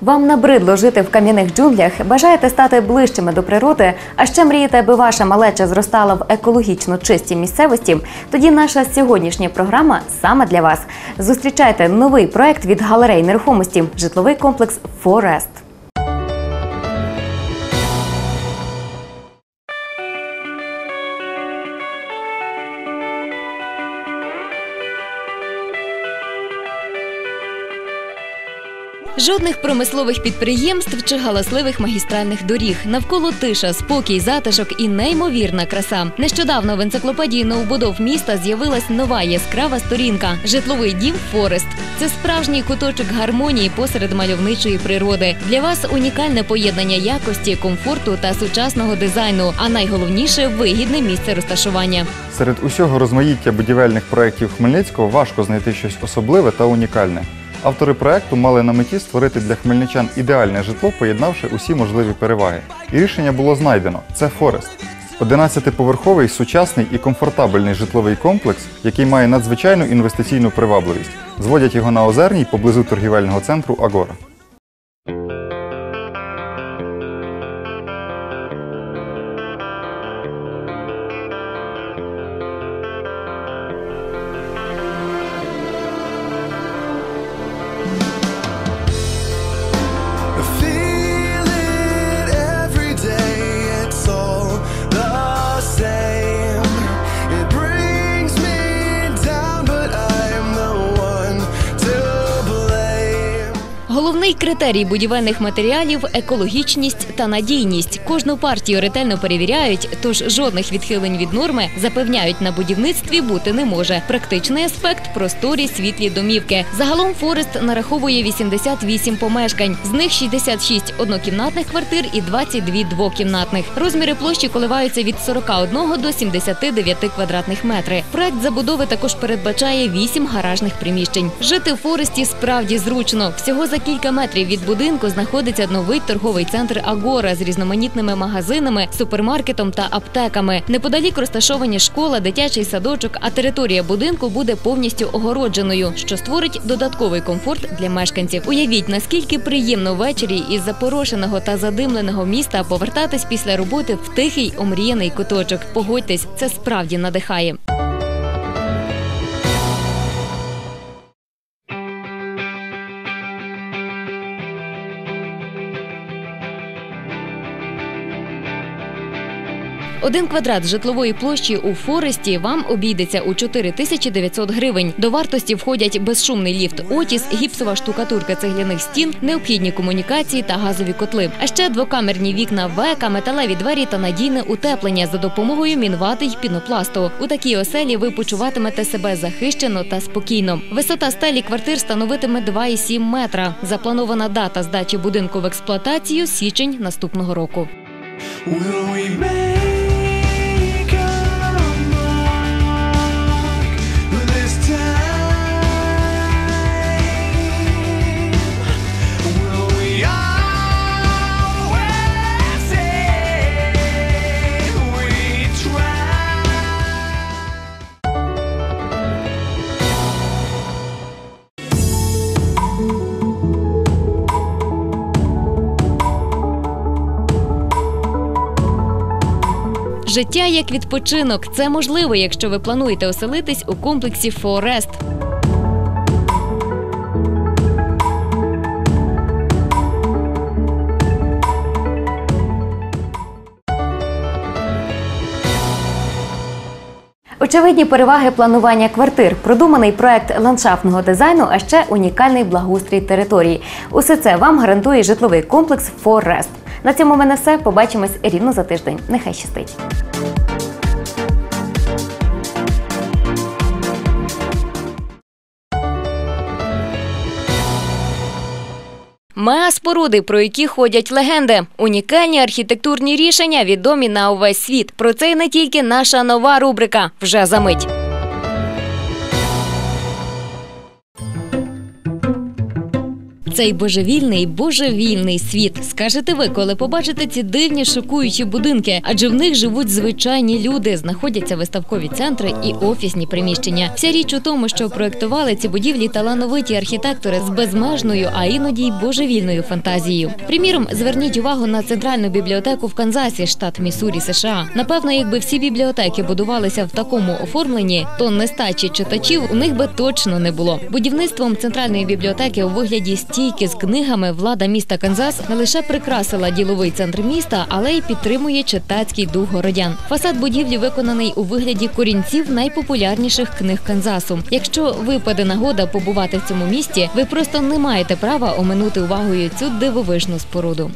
Вам набридло жити в кам'яних джунглях, бажаєте стати ближчими до природи, а ще мрієте, аби ваша малеча зростала в екологічно чистій місцевості. Тоді наша сьогоднішня програма саме для вас. Зустрічайте новий проект від галерей нерухомості житловий комплекс Форест. Жодних промислових підприємств чи галасливих магістральних доріг. Навколо тиша, спокій, затишок і неймовірна краса. Нещодавно в енциклопедії новобудов міста з'явилась нова яскрава сторінка житловий дім Форест. Це справжній куточок гармонії посеред мальовничої природи. Для вас унікальне поєднання якості, комфорту та сучасного дизайну. А найголовніше вигідне місце розташування. Серед усього розмаїття будівельних проєктів Хмельницького важко знайти щось особливе та унікальне. Автори проекту мали на меті створити для хмельничан ідеальне житло, поєднавши усі можливі переваги. І рішення було знайдено це Форест. 11-поверховий, сучасний і комфортабельний житловий комплекс, який має надзвичайну інвестиційну привабливість. Зводять його на Озерній поблизу торгівельного центру Агора. Головний критерій будівельних матеріалів екологічність та надійність. Кожну партію ретельно перевіряють, тож жодних відхилень від норми запевняють на будівництві бути не може. Практичний аспект просторі світлі домівки. Загалом Форест нараховує 88 помешкань, з них 66 однокімнатних квартир і 22 двокімнатних. Розміри площі коливаються від 41 до 79 квадратних метри. Проект забудови також передбачає 8 гаражних приміщень. Жити в Форесті справді зручно. Всього за кілька метрів від будинку знаходиться новий торговий центр Агора з різноманітними магазинами, супермаркетом та аптеками. Неподалік розташовані школа, дитячий садочок, а територія будинку буде повністю огородженою, що створить додатковий комфорт для мешканців. Уявіть, наскільки приємно ввечері із запорошеного та задимленого міста повертатись після роботи в тихий омріяний куточок. Погодьтесь, це справді надихає. Один квадрат житлової площі у Форесті вам обійдеться у 4900 гривень. До вартості входять безшумний ліфт Отіс, гіпсова штукатурка цегляних стін, необхідні комунікації та газові котли. А ще двокамерні вікна века, металеві двері та надійне утеплення за допомогою мінвати й пінопласту. У такій оселі ви почуватимете себе захищено та спокійно. Висота стелі квартир становитиме 2,7 метра. Запланована дата здачі будинку в експлуатацію січень наступного року. Will we make Життя як відпочинок. Це можливо, якщо ви плануєте оселитись у комплексі Форест. Очевидні переваги планування квартир, продуманий проект ландшафтного дизайну, а ще унікальний благоустрій території. Усе це вам гарантує житловий комплекс Форест. На цьому в мене все. Побачимось рівно за тиждень. Нехай щастить. Мегаспоруди, про які ходять легенди, унікальні архітектурні рішення, відомі на увесь світ. Про це й не тільки наша нова рубрика вже за мить. Цей божевільний, божевільний світ. Скажете ви, коли побачите ці дивні шокуючі будинки, адже в них живуть звичайні люди, знаходяться виставкові центри і офісні приміщення. Вся річ у тому, що проектували ці будівлі талановиті архітектори з безмежною, а іноді й божевільною фантазією. Приміром, зверніть увагу на центральну бібліотеку в Канзасі, штат Міссурі, США. Напевно, якби всі бібліотеки будувалися в такому оформленні, то нестачі читачів у них би точно не було. Будівництвом центральної бібліотеки у вигляді стійки з книгами влада міста Канзас не лише прикрасила діловий центр міста, але й підтримує читацький дух городян. Фасад будівлі виконаний у вигляді корінців найпопулярніших книг Канзасу. Якщо випаде нагода побувати в цьому місті, ви просто не маєте права оминути увагою цю дивовижну споруду.